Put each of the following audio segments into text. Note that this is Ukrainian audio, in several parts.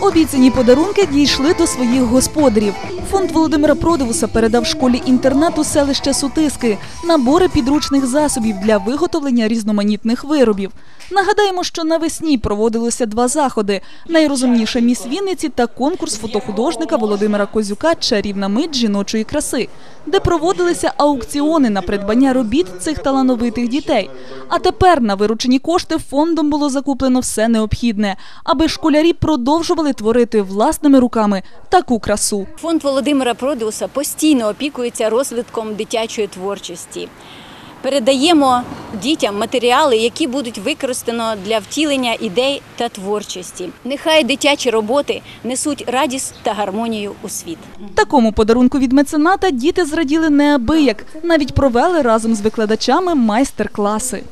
Обіцяні подарунки дійшли до своїх господарів. Фонд Володимира Продивуса передав школі інтернату селища Сутиски набори підручних засобів для виготовлення різноманітних виробів. Нагадаємо, що навесні проводилися два заходи: найрозумніша міс Вінниці та конкурс фотохудожника Володимира Козюка Чарівна мить жіночої краси, де проводилися аукціони на придбання робіт цих талановитих дітей. А тепер на виручені кошти фондом було закуплено все необхідне, аби школярі продовжували творити власними руками таку красу. Фонд Володимира Продиуса постійно опікується розвитком дитячої творчості. Передаємо дітям матеріали, які будуть використано для втілення ідей та творчості. Нехай дитячі роботи несуть радість та гармонію у світ. Такому подарунку від мецената діти зраділи неабияк, навіть провели разом з викладачами майстер-класи.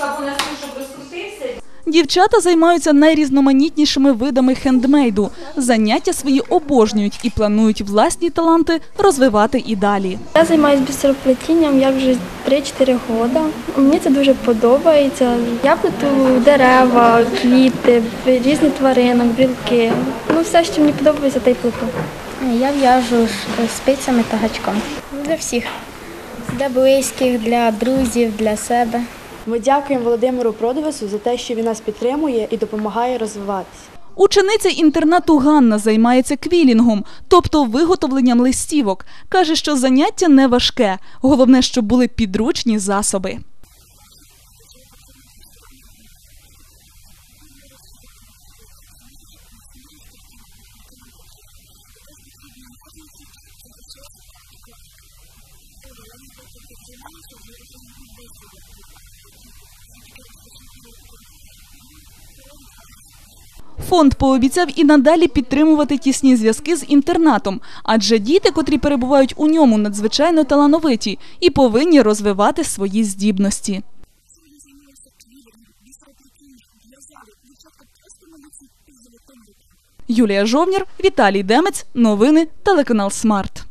Або на стіл, щоб розкрутився. Дівчата займаються найрізноманітнішими видами хендмейду. Заняття свої обожнюють і планують власні таланти розвивати і далі. Я займаюся бісероплетінням я вже 3-4 роки. Мені це дуже подобається. Я плету дерева, квіти, різні тваринок, білки. Ну, все, що мені подобається, те й плету. Я в'яжу спицями та гачком. Для всіх. Для близьких, для друзів, для себе. Ми дякуємо Володимиру Продивису за те, що він нас підтримує і допомагає розвиватися. Учениця інтернату Ганна займається квілінгом, тобто виготовленням листівок. Каже, що заняття не важке. Головне, щоб були підручні засоби. Фонд пообіцяв і надалі підтримувати тісні зв'язки з інтернатом, адже діти, котрі перебувають у ньому, надзвичайно талановиті і повинні розвивати свої здібності. Юлія Жовнір, Віталій Демець. Новини телеканал Смарт.